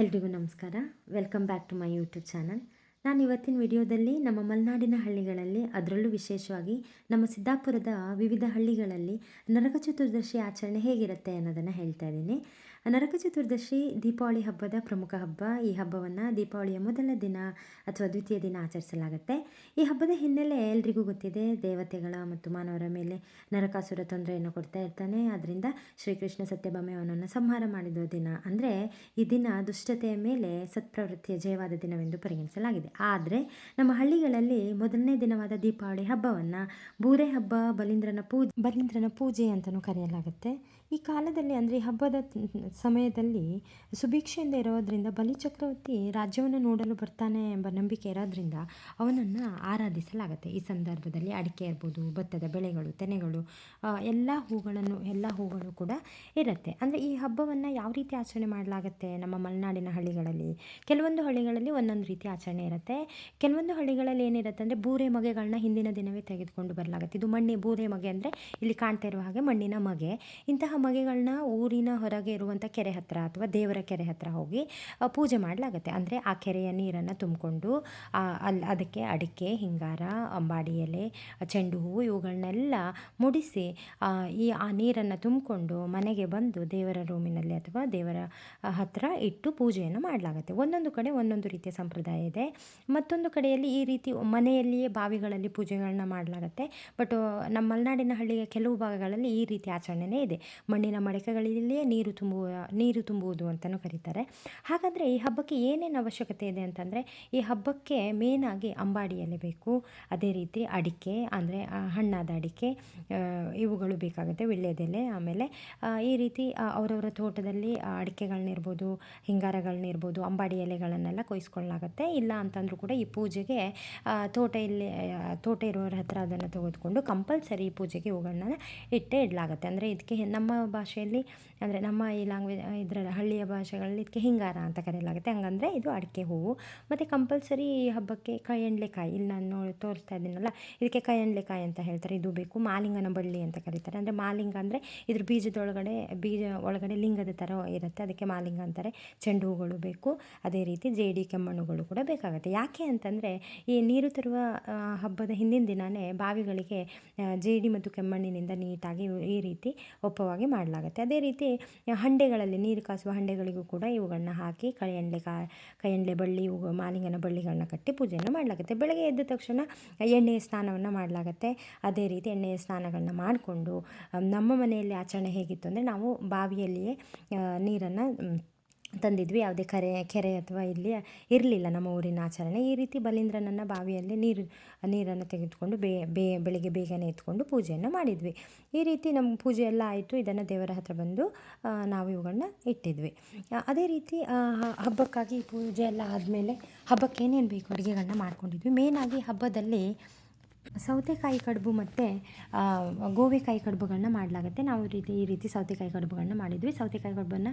ಎಲ್ರಿಗೂ ನಮಸ್ಕಾರ. Welcome back to my YouTube channel ನಾನು ಇವತ್ತಿನ ವಿಡಿಯೋದಲ್ಲಿ ನಮ್ಮ ಮಲೆನಾಡಿನ ಹಳ್ಳಿಗಳಲ್ಲಿ, ಅದರಲ್ಲೂ ವಿಶೇಷವಾಗಿ ನಮ್ಮ ಸಿದ್ದಾಪುರದ ವಿವಿಧ ಹಳ್ಳಿಗಳಲ್ಲಿ ನರಕ ಚತುರ್ದಶಿ ಆಚರಣೆ ಹೇಗಿರುತ್ತೆ ಅನ್ನೋದನ್ನು ಹೇಳ್ತಾ ಇದ್ದೀನಿ. ನರಕ ಚತುರ್ದಶಿ, ದೀಪಾವಳಿ ಹಬ್ಬದ ಪ್ರಮುಖ ಹಬ್ಬ. ಈ ಹಬ್ಬವನ್ನು ದೀಪಾವಳಿಯ ಮೊದಲ ದಿನ ಅಥವಾ ದ್ವಿತೀಯ ದಿನ ಆಚರಿಸಲಾಗುತ್ತೆ. ಈ ಹಬ್ಬದ ಹಿನ್ನೆಲೆ ಎಲ್ರಿಗೂ ಗೊತ್ತಿದೆ, ದೇವತೆಗಳ ಮತ್ತು ಮಾನವರ ಮೇಲೆ ನರಕಾಸುರ ತೊಂದರೆಯನ್ನು ಕೊಡ್ತಾ ಇರ್ತಾನೆ. ಅದರಿಂದ ಶ್ರೀಕೃಷ್ಣ ಸತ್ಯಭಾಮೆ ಅವನನ್ನು ಸಂಹಾರ ಮಾಡಿದ ದಿನ ಅಂದರೆ ಈ ದಿನ ದುಷ್ಟತೆಯ ಮೇಲೆ ಸತ್ಪ್ರವೃತ್ತಿಯ ಜಯವಾದ ದಿನವೆಂದು ಪರಿಗಣಿಸಲಾಗಿದೆ. ಆದರೆ ನಮ್ಮ ಹಳ್ಳಿಗಳಲ್ಲಿ ಮೊದಲನೇ ದಿನವಾದ ದೀಪಾವಳಿ ಹಬ್ಬವನ್ನು ಬೂರೆ ಹಬ್ಬ, ಬಲೀಂದ್ರನ ಪೂಜೆ ಬಲೀಂದ್ರನ ಪೂಜೆ ಅಂತಲೂ ಕರೆಯಲಾಗುತ್ತೆ. ಈ ಕಾಲದಲ್ಲಿ ಅಂದರೆ ಹಬ್ಬದ ಸಮಯದಲ್ಲಿ ಸುಭಿಕ್ಷೆಯಿಂದ ಇರೋದರಿಂದ ಬಲಿ ಚಕ್ರವರ್ತಿ ರಾಜ್ಯವನ್ನು ನೋಡಲು ಬರ್ತಾನೆ ಎಂಬ ನಂಬಿಕೆ ಇರೋದ್ರಿಂದ ಅವನನ್ನು ಆರಾಧಿಸಲಾಗುತ್ತೆ. ಈ ಸಂದರ್ಭದಲ್ಲಿ ಅಡಿಕೆ ಇರ್ಬೋದು, ಭತ್ತದ ಬೆಳೆಗಳು, ತೆನೆಗಳು ಎಲ್ಲ ಹೂಗಳನ್ನು, ಎಲ್ಲ ಹೂಗಳು ಕೂಡ ಇರುತ್ತೆ. ಅಂದರೆ ಈ ಹಬ್ಬವನ್ನು ಯಾವ ರೀತಿ ಆಚರಣೆ ಮಾಡಲಾಗುತ್ತೆ ನಮ್ಮ ಮಲೆನಾಡಿನ ಹಳ್ಳಿಗಳಲ್ಲಿ? ಕೆಲವೊಂದು ಹಳ್ಳಿಗಳಲ್ಲಿ ಒಂದೊಂದು ರೀತಿ ಆಚರಣೆ ಇರುತ್ತೆ. ಕೆಲವೊಂದು ಹಳ್ಳಿಗಳಲ್ಲಿ ಏನಿರುತ್ತೆ ಅಂದರೆ ಬೂರೆ ಮಗೆಗಳನ್ನ ಹಿಂದಿನ ದಿನವೇ ತೆಗೆದುಕೊಂಡು ಬರಲಾಗುತ್ತೆ. ಇದು ಮಣ್ಣಿ, ಬೂರೆ ಮಗೆ ಅಂದರೆ ಇಲ್ಲಿ ಕಾಣ್ತಾ ಇರುವ ಹಾಗೆ ಮಣ್ಣಿನ ಮಗೆ. ಇಂತಹ ಮಗೆಗಳನ್ನ ಊರಿನ ಹೊರಗೆ ಇರುವಂಥ ಕೆರೆ ಹತ್ತಿರ ಅಥವಾ ದೇವರ ಕೆರೆ ಹತ್ತಿರ ಹೋಗಿ ಪೂಜೆ ಮಾಡಲಾಗುತ್ತೆ. ಅಂದರೆ ಆ ಕೆರೆಯ ನೀರನ್ನು ತುಂಬಿಕೊಂಡು ಅಲ್ಲಿ ಅದಕ್ಕೆ ಅಡಿಕೆ, ಹಿಂಗಾರ, ಅಂಬಾಡಿ ಎಲೆ, ಚೆಂಡು ಹೂವು ಇವುಗಳನ್ನೆಲ್ಲ ಮುಡಿಸಿ ಈ, ಆ ನೀರನ್ನು ತುಂಬಿಕೊಂಡು ಮನೆಗೆ ಬಂದು ದೇವರ ರೂಮಿನಲ್ಲಿ ಅಥವಾ ದೇವರ ಹತ್ರ ಇಟ್ಟು ಪೂಜೆಯನ್ನು ಮಾಡಲಾಗುತ್ತೆ. ಒಂದೊಂದು ಕಡೆ ಒಂದೊಂದು ರೀತಿಯ ಸಂಪ್ರದಾಯ ಇದೆ. ಮತ್ತೊಂದು ಕಡೆಯಲ್ಲಿ ಈ ರೀತಿ ಮನೆಯಲ್ಲಿಯೇ ಬಾವಿಗಳಲ್ಲಿ ಪೂಜೆಗಳನ್ನ ಮಾಡಲಾಗುತ್ತೆ. ಬಟ್, ನಮ್ಮ ಮಲೆನಾಡಿನ ಹಳ್ಳಿಯ ಕೆಲವು ಭಾಗಗಳಲ್ಲಿ ಈ ರೀತಿ ಆಚರಣೆನೇ ಇದೆ. ಮಣ್ಣಿನ ಮಡಕೆಗಳಲ್ಲಿಯೇ ನೀರು ತುಂಬುವ, ನೀರು ತುಂಬುವುದು ಅಂತಲೂ ಕರೀತಾರೆ. ಹಾಗಾದರೆ ಈ ಹಬ್ಬಕ್ಕೆ ಏನೇನು ಅವಶ್ಯಕತೆ ಇದೆ ಅಂತಂದರೆ, ಈ ಹಬ್ಬಕ್ಕೆ ಮೇನಾಗಿ ಅಂಬಾಡಿ ಎಲೆ ಬೇಕು, ಅದೇ ರೀತಿ ಅಡಿಕೆ, ಅಂದರೆ ಹಣ್ಣಾದ ಅಡಿಕೆ ಇವುಗಳು ಬೇಕಾಗುತ್ತೆ ವಿಳ್ಯದೆಲೆ, ಆಮೇಲೆ ಈ ರೀತಿ ಅವರವರ ತೋಟದಲ್ಲಿ ಅಡಿಕೆಗಳನ್ನಿರ್ಬೋದು ಹಿಂಗಾರಗಳನ್ನಿರ್ಬೋದು ಅಂಬಾಡಿ ಎಲೆಗಳನ್ನೆಲ್ಲ ಕೊಯ್ಸ್ಕೊಳ್ಳಾಗುತ್ತೆ ಇಲ್ಲ ಅಂತಂದರೂ ಕೂಡ ಈ ಪೂಜೆಗೆ ತೋಟ ಇಲ್ಲಿ ತೋಟ ಇರೋರ ಹತ್ರ ಅದನ್ನು ತೆಗೆದುಕೊಂಡು ಕಂಪಲ್ಸರಿ ಈ ಪೂಜೆಗೆ ಇವುಗಳನ್ನ ಇಟ್ಟೇ ಇಡಲಾಗುತ್ತೆ. ಅಂದರೆ ಇದಕ್ಕೆ ನಮ್ಮ ಭಾಷೆಯಲ್ಲಿ ಅಂದರೆ ನಮ್ಮ ಈ ಲ್ಯಾಂಗ್ವೇಜ್ ಇದರ ಹಳ್ಳಿಯ ಭಾಷೆಗಳಲ್ಲಿ ಇದಕ್ಕೆ ಹಿಂಗಾರ ಅಂತ ಕರೆಯಲಾಗುತ್ತೆ. ಹಂಗಂದರೆ ಇದು ಅಡಿಕೆ ಹೂವು. ಮತ್ತು ಕಂಪಲ್ಸರಿ ಈ ಹಬ್ಬಕ್ಕೆ ಕೈಯಂಡ್ಲೆಕಾಯಿ. ಇಲ್ಲಿ ನಾನು ತೋರಿಸ್ತಾ ಇದ್ದೀನಲ್ಲ. ಇದಕ್ಕೆ ಕೈಯಂಡ್ಲೆಕಾಯಿ ಅಂತ ಹೇಳ್ತಾರೆ. ಇದು ಬೇಕು. ಮಾಲಿಂಗನ ಬಳ್ಳಿ ಅಂತ ಕರೀತಾರೆ. ಅಂದರೆ ಮಾಲಿಂಗ ಅಂದರೆ ಇದ್ರ ಬೀಜದೊಳಗಡೆ, ಬೀಜ ಒಳಗಡೆ ಲಿಂಗದ ಥರ ಇರುತ್ತೆ. ಅದಕ್ಕೆ ಮಾಲಿಂಗ ಅಂತಾರೆ. ಚೆಂಡು ಹೂಗಳು ಬೇಕು. ಅದೇ ರೀತಿ ಜೇಡಿ ಕೆಮ್ಮಣ್ಣುಗಳು ಕೂಡ ಬೇಕಾಗುತ್ತೆ. ಯಾಕೆ ಅಂತಂದರೆ ಈ ನೀರು ತರುವ ಹಬ್ಬದ ಹಿಂದಿನ ದಿನವೇ ಬಾವಿಗಳಿಗೆ ಜೇಡಿ ಮತ್ತು ಕೆಮ್ಮಣ್ಣಿನಿಂದ ನೀಟಾಗಿ ಈ ರೀತಿ ಒಪ್ಪವಾಗಿ ಮಾಡಲಾಗುತ್ತೆ. ಅದೇ ರೀತಿ, ಹಂಡೆಗಳಲ್ಲಿ ನೀರು ಕಾಸುವ ಹಂಡೆಗಳಿಗೂ ಕೂಡ ಇವುಗಳನ್ನ ಹಾಕಿ ಕೈಯಂಡ್ಲೆ ಕಾ ಕೈಯಂಡ್ಲೆ ಬಳ್ಳಿ, ಇವು ಮಾಲಿಂಗನ ಬಳ್ಳಿಗಳನ್ನ ಕಟ್ಟಿ ಪೂಜೆಯನ್ನು ಮಾಡಲಾಗುತ್ತೆ. ಬೆಳಗ್ಗೆ ಎದ್ದ ತಕ್ಷಣ ಎಣ್ಣೆಯ ಸ್ನಾನವನ್ನು ಮಾಡಲಾಗುತ್ತೆ. ಅದೇ ರೀತಿ ಎಣ್ಣೆಯ ಸ್ನಾನಗಳನ್ನ ಮಾಡಿಕೊಂಡು, ನಮ್ಮ ಮನೆಯಲ್ಲಿ ಆಚರಣೆ ಹೇಗಿತ್ತು ಅಂದರೆ ನಾವು ಬಾವಿಯಲ್ಲಿಯೇ ನೀರನ್ನು ತಂದಿದ್ವಿ. ಯಾವುದೇ ಕರೆ, ಕೆರೆ ಅಥವಾ ಇಲ್ಲಿ ಇರಲಿಲ್ಲ ನಮ್ಮ ಊರಿನ ಆಚರಣೆ. ಈ ರೀತಿ ಬಲೀಂದ್ರನನ್ನು ಬಾವಿಯಲ್ಲಿ ನೀರು, ನೀರನ್ನು ತೆಗೆದುಕೊಂಡು ಬೇ ಬೇ, ಬೆಳಿಗ್ಗೆ ಬೇಗನೆ ಎತ್ಕೊಂಡು ಪೂಜೆಯನ್ನು ಮಾಡಿದ್ವಿ. ಈ ರೀತಿ ನಮ್ಮ ಪೂಜೆ ಎಲ್ಲ ಆಯಿತು. ಇದನ್ನು ದೇವರ ಹತ್ರ ಬಂದು ನಾವು ಇವುಗಳನ್ನ ಇಟ್ಟಿದ್ವಿ. ಅದೇ ರೀತಿ ಹಬ್ಬಕ್ಕಾಗಿ ಪೂಜೆ ಎಲ್ಲ ಆದಮೇಲೆ ಹಬ್ಬಕ್ಕೆ ಏನೇನು ಬೇಕು? ಅಡುಗೆಗಳನ್ನ ಮಾಡ್ಕೊಂಡಿದ್ವಿ. ಮೇನಾಗಿ ಹಬ್ಬದಲ್ಲಿ ಸೌತೆಕಾಯಿ ಕಡುಬು ಮತ್ತು ಗೋವೆಕಾಯಿ ಕಡುಬುಗಳನ್ನ ಮಾಡಲಾಗುತ್ತೆ. ನಾವು ರೀತಿ, ಈ ರೀತಿ ಸೌತೆಕಾಯಿ ಕಡುಬುಗಳನ್ನ ಮಾಡಿದ್ವಿ. ಸೌತೆಕಾಯಿ ಕಡುಬನ್ನು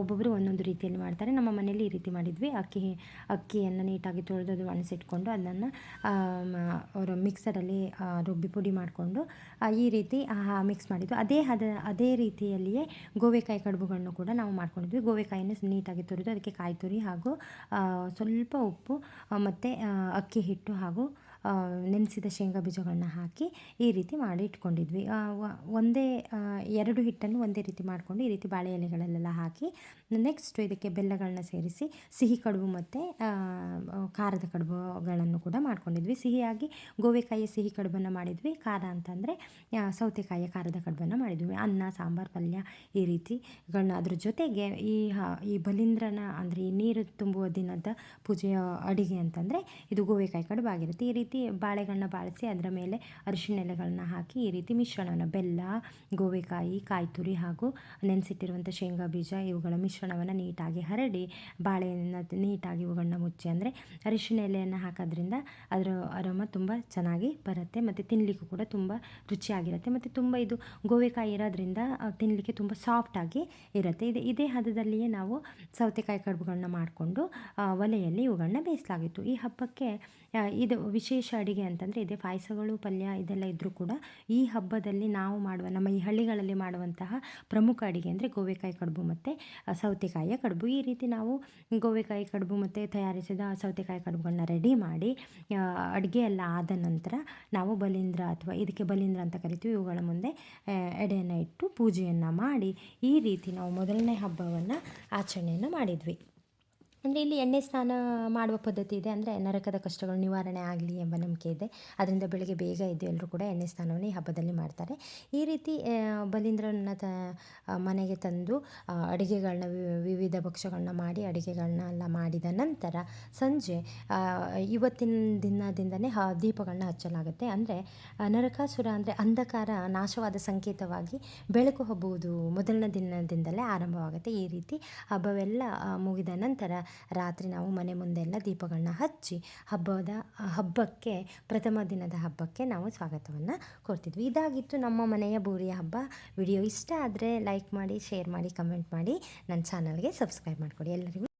ಒಬ್ಬೊಬ್ಬರು ಒಂದೊಂದು ರೀತಿಯಲ್ಲಿ ಮಾಡ್ತಾರೆ. ನಮ್ಮ ಮನೆಯಲ್ಲಿ ಈ ರೀತಿ ಮಾಡಿದ್ವಿ. ಅಕ್ಕಿ, ಅಕ್ಕಿಯನ್ನು ನೀಟಾಗಿ ತೊಳೆದು ಒಣಸಿಟ್ಕೊಂಡು ಅದನ್ನು ಅವರು ಮಿಕ್ಸರಲ್ಲಿ ರುಬ್ಬಿ ಪುಡಿ ಮಾಡಿಕೊಂಡು ಈ ರೀತಿ ಮಿಕ್ಸ್ ಮಾಡಿದ್ವಿ ಅದೇ ಅದ ಅದೇ ರೀತಿಯಲ್ಲಿಯೇ ಗೋವೆಕಾಯಿ ಕಡುಬುಗಳನ್ನು ಕೂಡ ನಾವು ಮಾಡ್ಕೊಂಡಿದ್ವಿ. ಗೋವೆಕಾಯಿನ ನೀಟಾಗಿ ತುರಿದು, ಅದಕ್ಕೆ ಕಾಯಿ ತುರಿ ಹಾಗೂ ಸ್ವಲ್ಪ ಉಪ್ಪು ಮತ್ತು ಅಕ್ಕಿ ಹಿಟ್ಟು ಹಾಗೂ ನೆನೆಸಿದ ಶೇಂಗಾ ಬೀಜಗಳನ್ನ ಹಾಕಿ ಈ ರೀತಿ ಮಾಡಿ ಇಟ್ಕೊಂಡಿದ್ವಿ. ಒಂದೇ ಎರಡು ಹಿಟ್ಟನ್ನು ಒಂದೇ ರೀತಿ ಮಾಡಿಕೊಂಡು ಈ ರೀತಿ ಬಾಳೆ ಎಲೆಗಳಲ್ಲೆಲ್ಲ ಹಾಕಿ ನೆಕ್ಸ್ಟು ಇದಕ್ಕೆ ಬೆಲ್ಲಗಳನ್ನ ಸೇರಿಸಿ ಸಿಹಿ ಕಡುಬು ಮತ್ತು ಖಾರದ ಕಡುಬುಗಳನ್ನು ಕೂಡ ಮಾಡ್ಕೊಂಡಿದ್ವಿ. ಸಿಹಿಯಾಗಿ ಗೋವೆಕಾಯಿಯ ಸಿಹಿ ಕಡುಬನ್ನು ಮಾಡಿದ್ವಿ. ಖಾರ ಅಂತಂದರೆ ಸೌತೆಕಾಯಿಯ ಖಾರದ ಕಡುಬನ್ನು ಮಾಡಿದ್ವಿ. ಅನ್ನ, ಸಾಂಬಾರು, ಪಲ್ಯ ಈ ರೀತಿಗಳನ್ನ ಅದ್ರ ಜೊತೆಗೆ ಈ ಈ ಬಲೀಂದ್ರನ ಅಂದರೆ ಈ ನೀರು ತುಂಬುವ ದಿನದ ಪೂಜೆಯ ಅಡಿಗೆ ಅಂತಂದರೆ ಇದು ಗೋವೆಕಾಯಿ ಕಡುಬು ಆಗಿರುತ್ತೆ ಈ ರೀತಿ ಬಾಳೆಗಳನ್ನ ಬಾಳಿಸಿ ಅದರ ಮೇಲೆ ಅರಿಶಿಣ ಎಲೆಗಳನ್ನ ಹಾಕಿ ಈ ರೀತಿ ಮಿಶ್ರಣವನ್ನು ಬೆಲ್ಲ ಗೋವೆಕಾಯಿ ಕಾಯಿ ತುರಿ ಹಾಗೂ ನೆನೆಸಿಟ್ಟಿರುವಂಥ ಶೇಂಗಾ ಬೀಜ ಇವುಗಳ ಮಿಶ್ರಣವನ್ನು ನೀಟಾಗಿ ಹರಡಿ ಬಾಳೆಯನ್ನು ನೀಟಾಗಿ ಇವುಗಳನ್ನ ಮುಚ್ಚಿ ಅಂದರೆ ಅರಿಶಿಣ ಎಲೆಯನ್ನು ಹಾಕೋದ್ರಿಂದ ಅದರ ಅರೋಮ ತುಂಬ ಚೆನ್ನಾಗಿ ಬರುತ್ತೆ ಮತ್ತು ತಿನ್ನಲಿಕ್ಕೂ ಕೂಡ ತುಂಬ ರುಚಿಯಾಗಿರುತ್ತೆ ಮತ್ತು ತುಂಬ ಇದು ಗೋವೆಕಾಯಿ ಇರೋದ್ರಿಂದ ತಿನ್ನಲಿಕ್ಕೆ ತುಂಬ ಸಾಫ್ಟಾಗಿ ಇರುತ್ತೆ. ಇದು, ಇದೇ ಹದದಲ್ಲಿಯೇ ನಾವು ಸೌತೆಕಾಯಿ ಕಡುಬುಗಳನ್ನ ಮಾಡಿಕೊಂಡು ಒಲೆಯಲ್ಲಿ ಇವುಗಳನ್ನ ಬೇಯಿಸಲಾಗಿತ್ತು. ಈ ಹಬ್ಬಕ್ಕೆ ಇದು ವಿಶೇಷ ವಿಶೇಷ ಅಡುಗೆ ಅಂತಂದರೆ ಇದೆ. ಪಾಯಸಗಳು, ಪಲ್ಯ ಇದೆಲ್ಲ ಇದ್ದರೂ ಕೂಡ ಈ ಹಬ್ಬದಲ್ಲಿ ನಾವು ಮಾಡುವ, ನಮ್ಮ ಈ ಹಳ್ಳಿಗಳಲ್ಲಿ ಮಾಡುವಂತಹ ಪ್ರಮುಖ ಅಡುಗೆ ಅಂದರೆ ಗೋವೆಕಾಯಿ ಕಡುಬು ಮತ್ತು ಸೌತೆಕಾಯಿಯ ಕಡುಬು. ಈ ರೀತಿ ನಾವು ಗೋವೆಕಾಯಿ ಕಡುಬು ಮತ್ತು ತಯಾರಿಸಿದ ಸೌತೆಕಾಯಿ ಕಡುಬುಗಳನ್ನ ರೆಡಿ ಮಾಡಿ ಅಡುಗೆ ಎಲ್ಲ ಆದ ನಂತರ ನಾವು ಬಲೀಂದ್ರ ಅಥವಾ ಇದಕ್ಕೆ ಬಲೀಂದ್ರ ಅಂತ ಕರಿತೀವಿ. ಇವುಗಳ ಮುಂದೆ ಎಡೆಯನ್ನು ಇಟ್ಟು ಪೂಜೆಯನ್ನು ಮಾಡಿ ಈ ರೀತಿ ನಾವು ಮೊದಲನೇ ಹಬ್ಬವನ್ನು ಆಚರಣೆಯನ್ನು ಮಾಡಿದ್ವಿ. ಅಂದರೆ ಇಲ್ಲಿ ಎಣ್ಣೆ ಸ್ನಾನ ಮಾಡುವ ಪದ್ಧತಿ ಇದೆ. ಅಂದರೆ ನರಕದ ಕಷ್ಟಗಳು ನಿವಾರಣೆ ಆಗಲಿ ಎಂಬ ನಂಬಿಕೆ ಇದೆ. ಅದರಿಂದ ಬೆಳಗ್ಗೆ ಬೇಗ ಎದ್ದು ಎಲ್ಲರೂ ಕೂಡ ಎಣ್ಣೆ ಸ್ನಾನವನ್ನು ಈ ಹಬ್ಬದಲ್ಲಿ ಮಾಡ್ತಾರೆ. ಈ ರೀತಿ ಬಲೀಂದ್ರನ ತ ಮನೆಗೆ ತಂದು ಅಡುಗೆಗಳನ್ನ ವಿವಿಧ ಭಕ್ಷ್ಯಗಳನ್ನ ಮಾಡಿ ಅಡುಗೆಗಳನ್ನ ಎಲ್ಲ ಮಾಡಿದ ನಂತರ ಸಂಜೆ ಇವತ್ತಿನ ದಿನದಿಂದನೇ ಹ ದೀಪಗಳನ್ನ ಹಚ್ಚಲಾಗುತ್ತೆ. ಅಂದರೆ ನರಕಾಸುರ ಅಂದರೆ ಅಂಧಕಾರ, ನಾಶವಾದ ಸಂಕೇತವಾಗಿ ಬೆಳಕು ಹಬ್ಬುವುದು ಮೊದಲನೇ ದಿನದಿಂದಲೇ ಆರಂಭವಾಗುತ್ತೆ. ಈ ರೀತಿ ಹಬ್ಬವೆಲ್ಲ ಮುಗಿದ ನಂತರ ರಾತ್ರಿ ನಾವು ಮನೆ ಮುಂದೆ ಎಲ್ಲ ದೀಪಗಳನ್ನ ಹಚ್ಚಿ ಹಬ್ಬದ, ಹಬ್ಬಕ್ಕೆ, ಪ್ರಥಮ ದಿನದ ಹಬ್ಬಕ್ಕೆ ನಾವು ಸ್ವಾಗತವನ್ನು ಕೊಡ್ತಿದ್ವಿ. ಇದಾಗಿತ್ತು ನಮ್ಮ ಮನೆಯ ಬೂರಿಯ ಹಬ್ಬ. ವಿಡಿಯೋ ಇಷ್ಟ ಆದರೆ ಲೈಕ್ ಮಾಡಿ ಶೇರ್ ಮಾಡಿ ಕಮೆಂಟ್ ಮಾಡಿ. ನನ್ನ ಚಾನಲ್ಗೆ ಸಬ್ಸ್ಕ್ರೈಬ್ ಮಾಡಿಕೊಡಿ. ಎಲ್ಲರಿಗೂ